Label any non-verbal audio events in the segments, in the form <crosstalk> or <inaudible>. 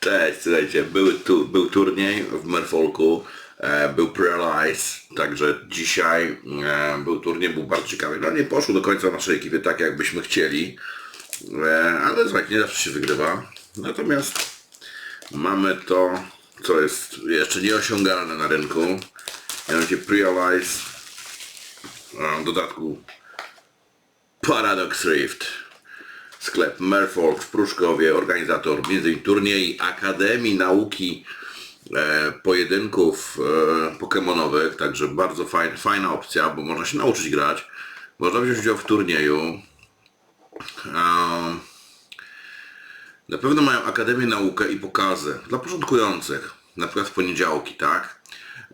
Cześć, słuchajcie, był, tu, był turniej w Merfolku, e, był Paralyze, także dzisiaj e, był turniej, był bardzo ciekawy. No nie poszło do końca naszej ekipy tak, jakbyśmy chcieli, e, ale słuchajcie, nie zawsze się wygrywa. Natomiast mamy to, co jest jeszcze nieosiągalne na rynku, mianowicie Paralyze, e, w dodatku Paradox Rift. Sklep Merfolk w Pruszkowie, organizator m.in. turniej Akademii Nauki e, Pojedynków e, Pokemonowych, także bardzo fajna, opcja, bo można się nauczyć grać. Można wziąć udział w turnieju. E, na pewno mają Akademię Naukę i pokazy dla początkujących, na przykład w poniedziałki, tak?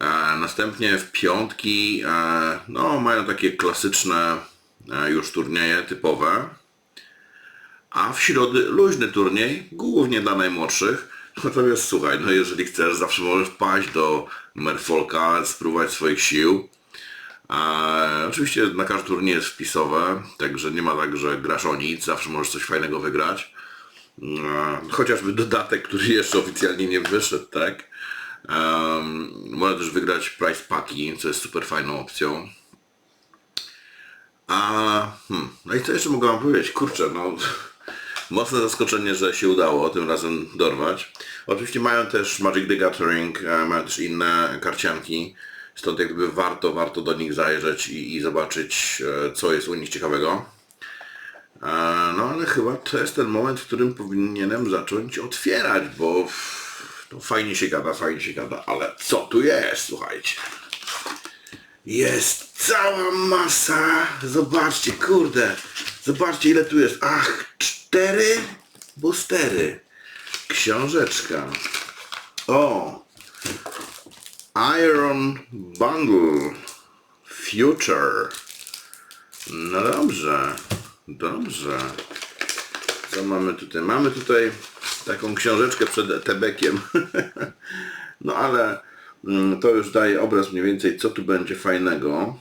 E, następnie w piątki, e, no mają takie klasyczne e, już turnieje typowe. A w środy luźny turniej, głównie dla najmłodszych. Natomiast słuchaj, no jeżeli chcesz, zawsze możesz wpaść do Merfolka, spróbować swoich sił. E, oczywiście na każdy turniej jest wpisowe, także nie ma tak, że grasz o nic, zawsze możesz coś fajnego wygrać. E, chociażby dodatek, który jeszcze oficjalnie nie wyszedł, tak? Um, można też wygrać prize packi, co jest super fajną opcją. A, hmm, no i co jeszcze mogę wam powiedzieć? Kurczę, no mocne zaskoczenie, że się udało tym razem dorwać. Oczywiście mają też Magic the Gathering, e, mają też inne karcianki, stąd jak gdyby warto, warto do nich zajrzeć i, i zobaczyć, e, co jest u nich ciekawego. E, No ale chyba to jest ten moment, w którym powinienem zacząć otwierać, bo no, fajnie się gada, fajnie się gada, ale co tu jest, słuchajcie. Jest cała masa. Zobaczcie, kurde. Zobaczcie ile tu jest. Ach, cztery boostery. Książeczka. O. Iron Bundle. Future. No dobrze. Dobrze. Co mamy tutaj? Mamy tutaj taką książeczkę przed Tebekiem. <laughs> no ale mm, to już daje obraz mniej więcej co tu będzie fajnego.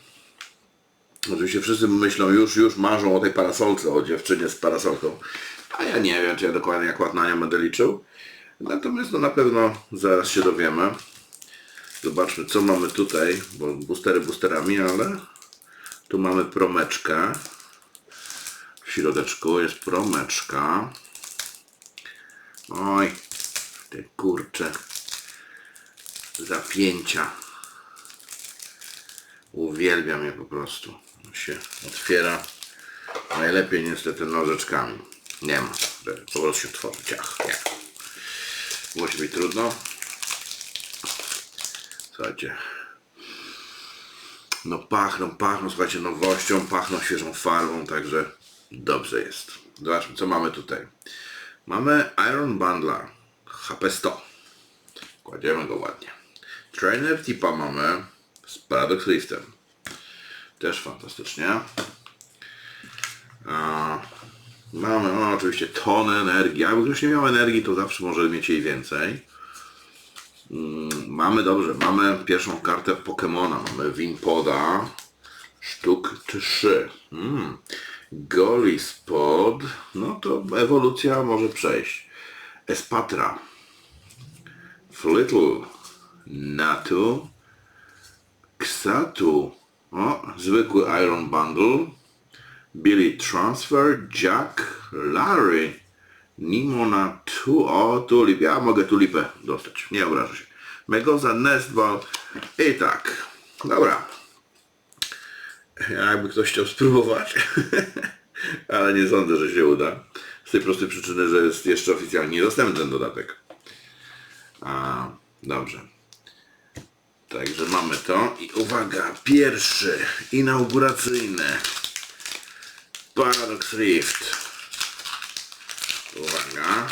Oczywiście wszyscy myślą już, już marzą o tej parasolce, o dziewczynie z parasolką. A ja nie wiem, czy ja dokładnie jak ładnania będę liczył. Natomiast no na pewno zaraz się dowiemy. Zobaczmy co mamy tutaj, bo boostery boosterami, ale tu mamy promeczkę. W środeczku jest promeczka. Oj, te kurcze zapięcia. Uwielbiam je po prostu. Się otwiera. Najlepiej niestety nożyczkami. Nie ma. Po prostu się tworzy. Ciach. Nie. Musi być trudno. Słuchajcie. No pachną, pachną, słuchajcie, nowością, pachną świeżą farbą, także dobrze jest. Zobaczmy, co mamy tutaj. Mamy Iron Bundla HP 100. Kładziemy go ładnie. Trainer Tipa mamy z Paradox Riftem. Też fantastycznie. Mamy oczywiście tonę energii. Jakby ktoś nie miał energii, to zawsze może mieć jej więcej. Mm, mamy dobrze, mamy pierwszą kartę Pokemona. Mamy Wimpoda. Sztuk 3. Mm. Golispod. No to ewolucja może przejść. Espatra. Flittle. Natu. Xatu. O, zwykły Iron Bundle. Billy Transfer. Jack. Larry. Nimona tu. O, tulip. Ja mogę tulipę dostać. Nie obrażę się. Megoza Nestball. I tak. Dobra. Jakby ktoś chciał spróbować. <laughs> Ale nie sądzę, że się uda. Z tej prostej przyczyny, że jest jeszcze oficjalnie niedostępny ten dodatek. A, dobrze. Także mamy to. I uwaga, pierwszy inauguracyjny Paradox Rift. Uwaga.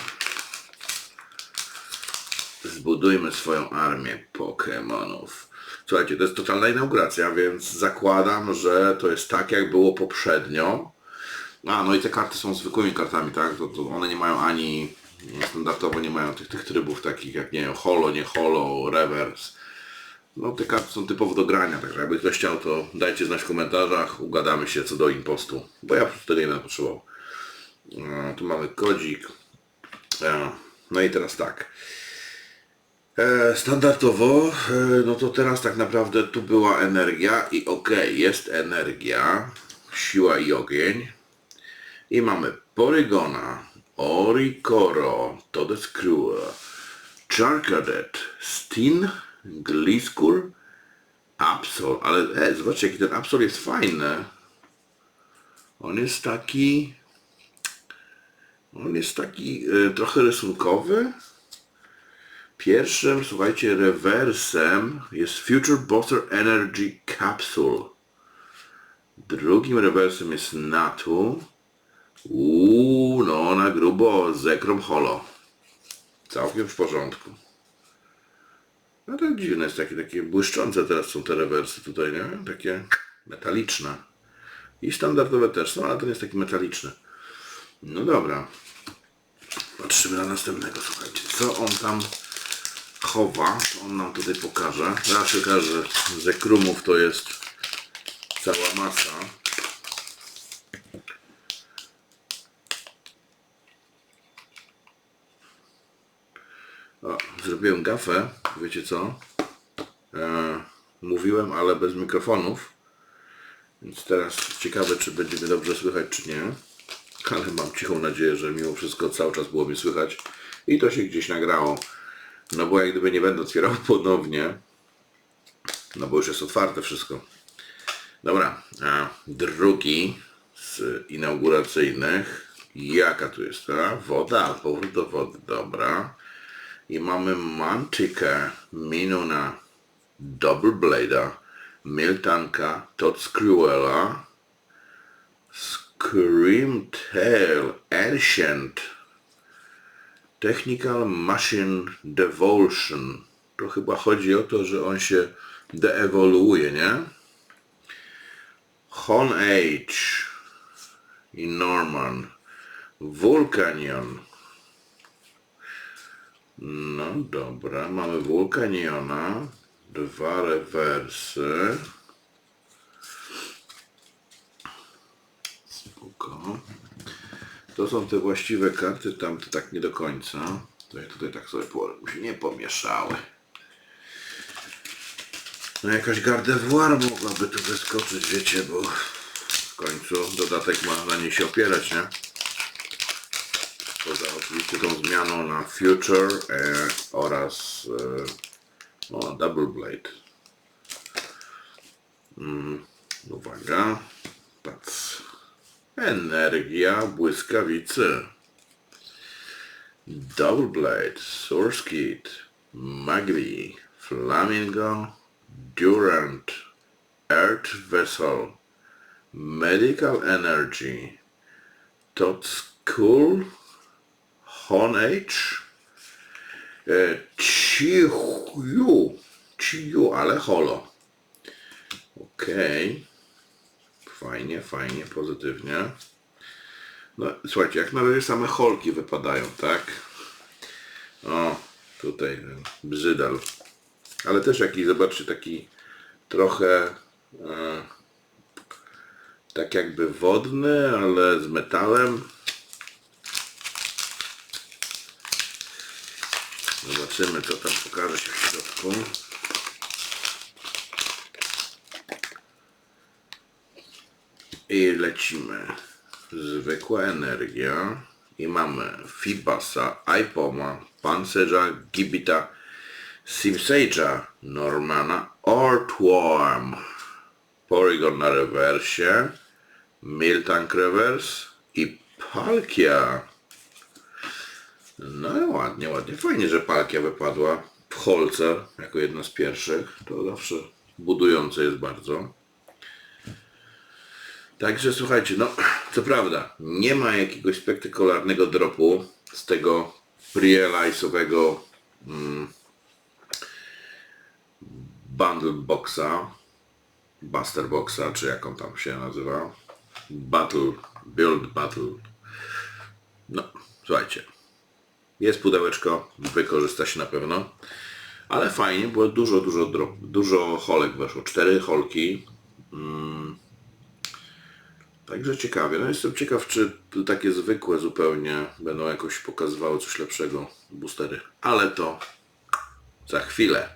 Zbudujmy swoją armię Pokemonów. Słuchajcie, to jest totalna inauguracja, więc zakładam, że to jest tak jak było poprzednio. A, no i te karty są zwykłymi kartami, tak? To, to one nie mają ani standardowo nie mają tych, tych trybów takich jak nie wiem, holo, nie holo, reverse. No te karty są typowo do grania, także jakby ktoś chciał, to dajcie znać w komentarzach, ugadamy się co do impostu, bo ja po prostu tego nie będę potrzebował. E, tu mamy kodzik. E, No i teraz tak. E, standardowo, no to teraz tak naprawdę tu była energia i okej, jest energia, siła i ogień. I mamy Polygona, Oricoro, Todescrew, Charcadet, Stin, Gliskur, Absol, ale e, zobaczcie jaki ten Absol jest fajny. On jest taki, on jest taki e, trochę rysunkowy. Pierwszym, słuchajcie, rewersem jest Future Booster Energy Capsule. Drugim rewersem jest Natu. Uuu, no na grubo Zekrom Holo. Całkiem w porządku. No to dziwne jest takie, takie błyszczące teraz są te rewersy tutaj, nie? Takie metaliczne. I standardowe też są, ale ten jest taki metaliczny. No dobra. Patrzymy na następnego, słuchajcie. Co on tam chowa? To on nam tutaj pokaże. Raz się okaże, że ze krumów to jest cała masa. O, zrobiłem gafę, wiecie co? E, mówiłem, ale bez mikrofonów. Więc teraz ciekawe, czy będzie mnie dobrze słychać, czy nie. Ale mam cichą nadzieję, że mimo wszystko cały czas było mi słychać. I to się gdzieś nagrało. No bo jak gdyby nie będę otwierał <laughs> ponownie. No bo już jest otwarte wszystko. Dobra, a drugi z inauguracyjnych. Jaka tu jest ta? Woda, powrót do wody, dobra. I mamy Mantikę, Minuna, Double Blade'a, Miltanka, Todd Screwella, Scream Tail, Ancient, Technical Machine Devolution. To chyba chodzi o to, że on się deewoluuje, nie? Hon Age i Norman, Vulcanion. No dobra, mamy Vulcaniona, dwa rewersy. Spoko. To są te właściwe karty, tamte tak nie do końca. To ja tutaj tak sobie się nie pomieszały. No jakaś gardevoir mogłaby tu wyskoczyć, wiecie, bo w końcu dodatek ma na niej się opierać, nie? Poza oczywiście tą zmianą na Future e, oraz e, o, Double Blade. Mm, uwaga. Patrz. Energia błyskawicy. Double Blade, Source Kit, Magli, Flamingo, Durant, Earth Vessel, Medical Energy, Todd School, Hon Age, e, Ciu, Ciu, ale holo. Okej. Fajnie, fajnie, pozytywnie. No, słuchajcie, jak na razie same holki wypadają, tak? O, tutaj brzydal. Ale też jakiś, zobaczcie, taki trochę e, tak jakby wodny, ale z metalem. Zobaczymy, co tam pokaże się w środku. I lecimy. Zwykła energia. I mamy Fibasa, Ipoma, Pancerza, Gibita, Simsage'a, Normana, Ortworm. Porygon na rewersie. Miltank rewers i Palkia. No ładnie, ładnie. Fajnie, że Palkia wypadła w holce jako jedna z pierwszych. To zawsze budujące jest bardzo. Także słuchajcie, no co prawda nie ma jakiegoś spektakularnego dropu z tego pre-release'owego mm, bundle boxa, buster boxa, czy jak on tam się nazywa, battle, build battle. No, słuchajcie, jest pudełeczko, wykorzysta się na pewno, ale fajnie, było dużo, dużo dużo holek weszło, cztery holki, Także ciekawie. No jestem ciekaw, czy takie zwykłe zupełnie będą jakoś pokazywały coś lepszego boostery. Ale to za chwilę.